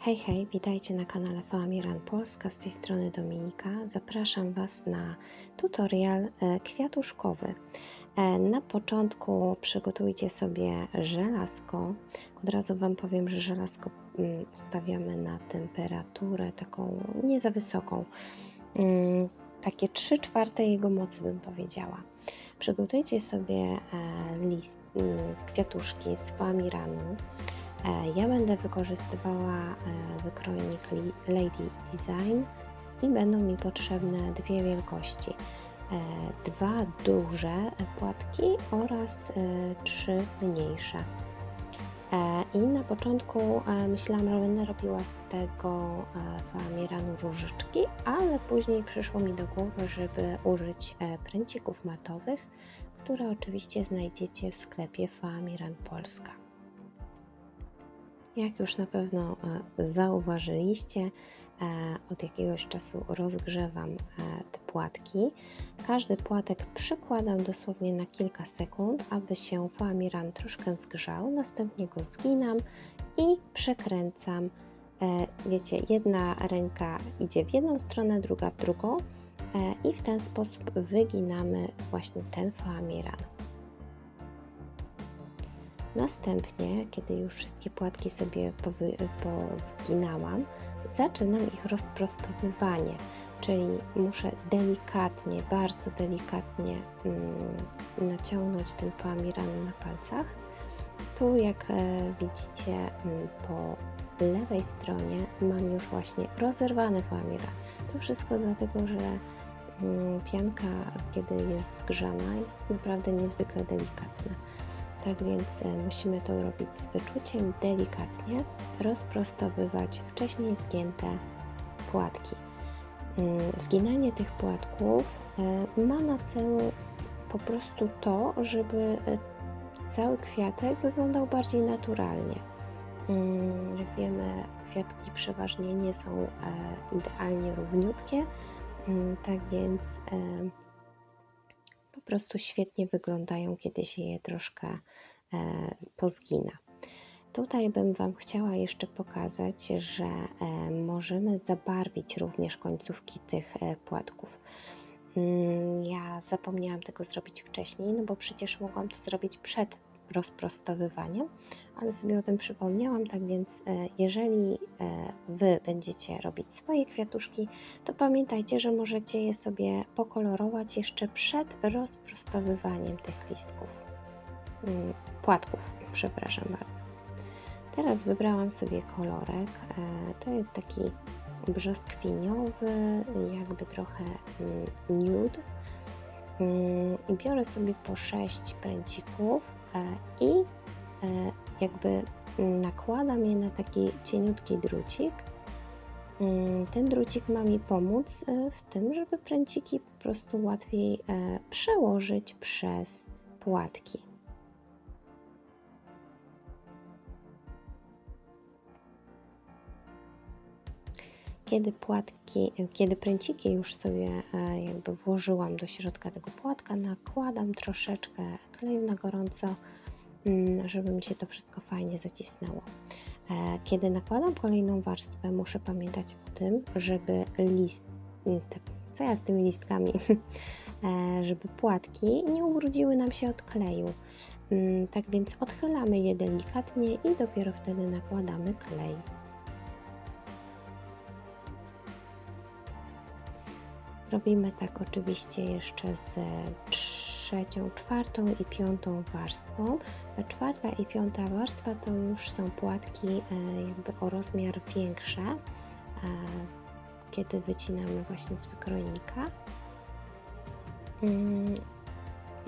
Hej, hej, witajcie na kanale Faamiran Polska, z tej strony Dominika. Zapraszam Was na tutorial e, kwiatuszkowy. E, Na początku przygotujcie sobie żelazko. Od razu Wam powiem, że żelazko mm, ustawiamy na temperaturę taką nie za wysoką. Mm, Takie 3 czwarte jego mocy bym powiedziała. Przygotujcie sobie e, list, mm, kwiatuszki z Faamiranu. Ja będę wykorzystywała e, wykrojnik Lady Design i będą mi potrzebne dwie wielkości. E, Dwa duże płatki oraz e, trzy mniejsze. E, I na początku e, myślałam, że będę robiła z tego e, Faamiranu różyczki, ale później przyszło mi do głowy, żeby użyć e, pręcików matowych, które oczywiście znajdziecie w sklepie Faamiran Polska. Jak już na pewno e, zauważyliście, e, od jakiegoś czasu rozgrzewam e, te płatki. Każdy płatek przykładam dosłownie na kilka sekund, aby się foamiran troszkę zgrzał. Następnie go zginam i przekręcam. Wiecie, jedna ręka idzie w jedną stronę, druga w drugą i w ten sposób wyginamy właśnie ten foamiran. Następnie, kiedy już wszystkie płatki sobie pozginałam, zaczynam ich rozprostowywanie, czyli muszę delikatnie, bardzo delikatnie mm, naciągnąć ten foamiran na palcach. Tu, jak e, widzicie, mm, po lewej stronie mam już właśnie rozerwany foamiran. To wszystko dlatego, że mm, pianka, kiedy jest zgrzana, jest naprawdę niezwykle delikatna. Tak więc e, musimy to robić z wyczuciem, delikatnie, rozprostowywać wcześniej zgięte płatki. Mm, Zginanie tych płatków e, ma na celu po prostu to, żeby e, cały kwiatek wyglądał bardziej naturalnie. Jak wiemy, kwiatki przeważnie nie są e, idealnie równiutkie, tak więc e, prostu świetnie wyglądają, kiedy się je troszkę e, pozgina. Tutaj bym Wam chciała jeszcze pokazać, że e, możemy zabarwić również końcówki tych e, płatków. Mm, Ja zapomniałam tego zrobić wcześniej, no bo przecież mogłam to zrobić przed rozprostowywaniem, ale sobie o tym przypomniałam, tak więc e, jeżeli e, Wy będziecie robić swoje kwiatuszki, to pamiętajcie, że możecie je sobie pokolorować jeszcze przed rozprostowywaniem tych listków. Mm, Płatków, przepraszam bardzo. Teraz wybrałam sobie kolorek. e, To jest taki brzoskwiniowy, jakby trochę mm, nude. Mm, I biorę sobie po 6 pręcików i e, jakby nakładam je na taki cieniutki drucik. Mm, Ten drucik ma mi pomóc e, w tym, żeby pręciki po prostu łatwiej e, przełożyć przez płatki. Kiedy płatki, kiedy pręciki już sobie e, jakby włożyłam do środka tego płatka, nakładam troszeczkę kleju na gorąco, mm, żeby mi się to wszystko fajnie zacisnęło. E, Kiedy nakładam kolejną warstwę, muszę pamiętać o tym, żeby list, te, co ja z tymi listkami, E, żeby płatki nie ubrudziły nam się od kleju. Mm, Tak więc odchylamy je delikatnie i dopiero wtedy nakładamy klej. Robimy tak oczywiście jeszcze z trzecią, czwartą i piątą warstwą. Ta czwarta i piąta warstwa to już są płatki e, jakby o rozmiar większe, e, kiedy wycinamy właśnie z wykrojnika. Mm,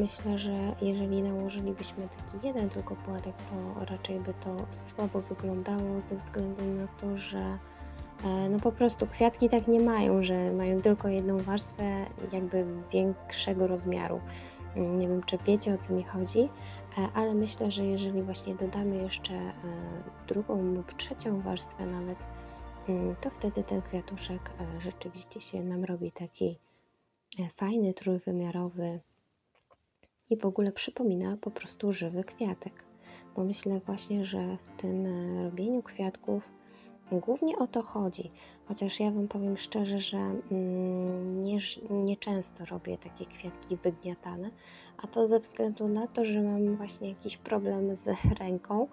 Myślę, że jeżeli nałożylibyśmy taki jeden tylko płatek, to raczej by to słabo wyglądało ze względu na to, że no po prostu kwiatki tak nie mają, że mają tylko jedną warstwę jakby większego rozmiaru. Mm, Nie wiem, czy wiecie o co mi chodzi, e, ale myślę, że jeżeli właśnie dodamy jeszcze e, drugą lub trzecią warstwę nawet, mm, to wtedy ten kwiatuszek e, rzeczywiście się nam robi taki e, fajny, trójwymiarowy i w ogóle przypomina po prostu żywy kwiatek. Bo myślę właśnie, że w tym e, robieniu kwiatków głównie o to chodzi. Chociaż ja Wam powiem szczerze, że mm, nie, nieczęsto robię takie kwiatki wygniatane, a to ze względu na to, że mam właśnie jakiś problem z ręką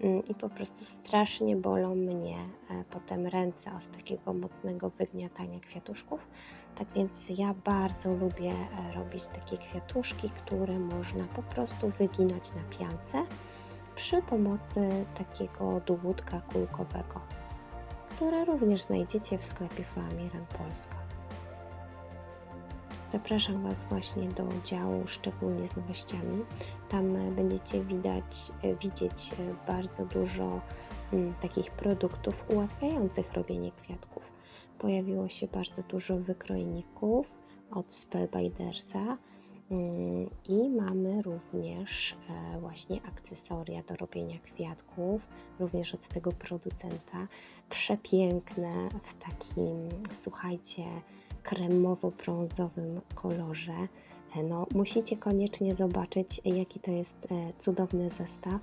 mm, i po prostu strasznie bolą mnie e, potem ręce od takiego mocnego wygniatania kwiatuszków. Tak więc ja bardzo lubię e, robić takie kwiatuszki, które można po prostu wyginać na piance przy pomocy takiego dłutka kulkowego, które również znajdziecie w sklepie Flamiran Polska. Zapraszam Was właśnie do działu szczególnie z nowościami. Tam e, będziecie widać, e, widzieć e, bardzo dużo mm, takich produktów ułatwiających robienie kwiatków. Pojawiło się bardzo dużo wykrojników od Spellbindersa, Mm, I mamy również e, właśnie akcesoria do robienia kwiatków, również od tego producenta. Przepiękne w takim, słuchajcie, kremowo-brązowym kolorze. E, no, musicie koniecznie zobaczyć, jaki to jest e, cudowny zestaw.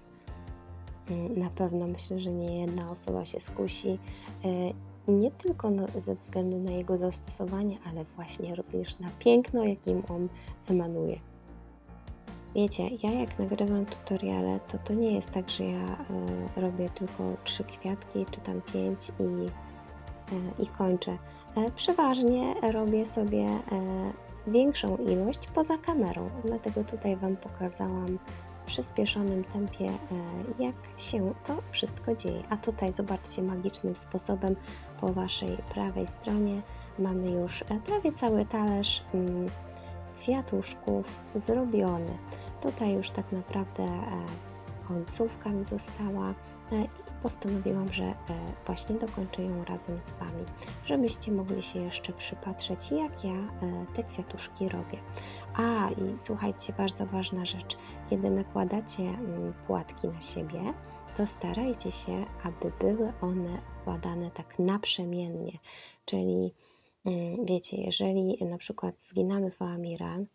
Mm, na pewno myślę, że nie jedna osoba się skusi nie tylko na, ze względu na jego zastosowanie, ale właśnie również na piękno, jakim on emanuje. Wiecie, ja jak nagrywam tutoriale, to to nie jest tak, że ja y, robię tylko trzy kwiatki, czy tam pięć i, y, i kończę. Y, przeważnie robię sobie większą ilość poza kamerą, dlatego tutaj Wam pokazałam przyspieszonym tempie, e, jak się to wszystko dzieje. A tutaj zobaczcie, magicznym sposobem po Waszej prawej stronie mamy już e, prawie cały talerz mm, kwiatuszków zrobiony. Tutaj już tak naprawdę e, końcówka mi została i postanowiłam, że właśnie dokończę ją razem z Wami, żebyście mogli się jeszcze przypatrzeć, jak ja te kwiatuszki robię. A i słuchajcie, bardzo ważna rzecz. Kiedy nakładacie mm, płatki na siebie, to starajcie się, aby były one układane tak naprzemiennie. Czyli mm, wiecie, jeżeli na przykład zginamy fałamiran mm,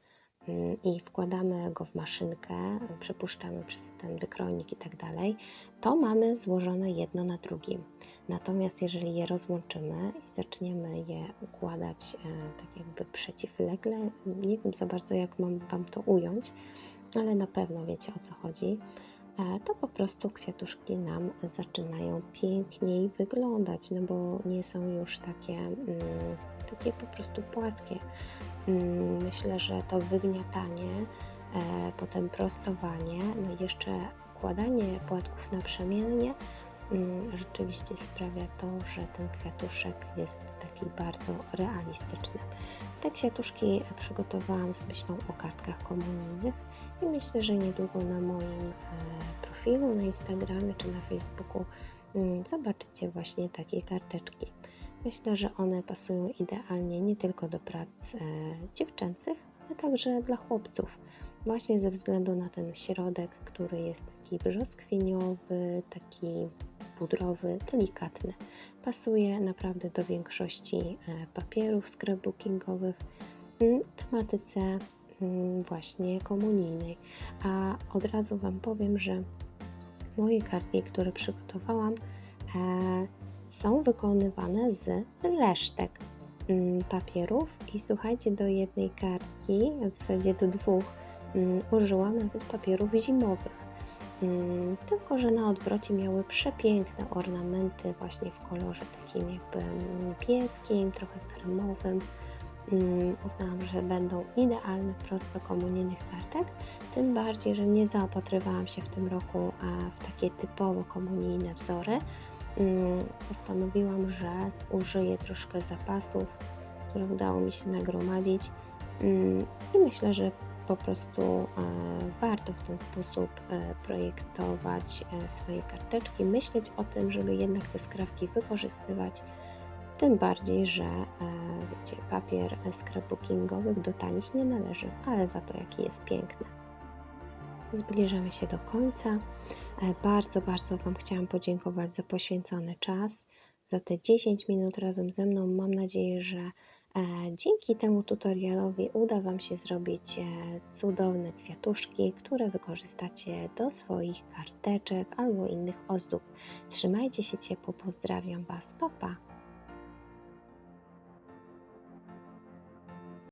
i wkładamy go w maszynkę, przepuszczamy przez ten wykrojnik i tak dalej, to mamy złożone jedno na drugim. Natomiast jeżeli je rozłączymy i zaczniemy je układać e, tak jakby przeciwlegle, nie wiem za bardzo jak mam Wam to ująć, ale na pewno wiecie o co chodzi, e, to po prostu kwiatuszki nam zaczynają piękniej wyglądać, no bo nie są już takie, mm, takie po prostu płaskie. Mm, myślę, że to wygniatanie, e, potem prostowanie, no i jeszcze układanie płatków naprzemiennie Mm, rzeczywiście sprawia to, że ten kwiatuszek jest taki bardzo realistyczny. Te kwiatuszki przygotowałam z myślą o kartkach komunijnych i myślę, że niedługo na moim e, profilu na Instagramie czy na Facebooku mm, zobaczycie właśnie takie karteczki. Myślę, że one pasują idealnie nie tylko do prac e, dziewczęcych, ale także dla chłopców właśnie ze względu na ten środek, który jest taki brzoskwiniowy, taki pudrowy, delikatny. Pasuje naprawdę do większości e, papierów scrapbookingowych mm, tematyce mm, właśnie komunijnej. A od razu Wam powiem, że moje kartki, które przygotowałam, e, są wykonywane z resztek mm, papierów i słuchajcie, do jednej kartki, w zasadzie do dwóch, użyłam nawet papierów zimowych. Mm, tylko że na odwrocie miały przepiękne ornamenty właśnie w kolorze takim jakby niebieskim, trochę kremowym. Mm, uznałam, że będą idealne w prospę komunijnych kartek, tym bardziej, że nie zaopatrywałam się w tym roku w takie typowo komunijne wzory. Mm, postanowiłam, że użyję troszkę zapasów, które udało mi się nagromadzić i myślę, że po prostu e, warto w ten sposób e, projektować e, swoje karteczki, myśleć o tym, żeby jednak te skrawki wykorzystywać. Tym bardziej, że wiecie, papier scrapbookingowych do tanich nie należy, ale za to jaki jest piękny. Zbliżamy się do końca. Bardzo, bardzo Wam chciałam podziękować za poświęcony czas, za te 10 minut razem ze mną. Mam nadzieję, że E, Dzięki temu tutorialowi uda Wam się zrobić e, cudowne kwiatuszki, które wykorzystacie do swoich karteczek albo innych ozdób. Trzymajcie się ciepło, pozdrawiam Was, pa pa!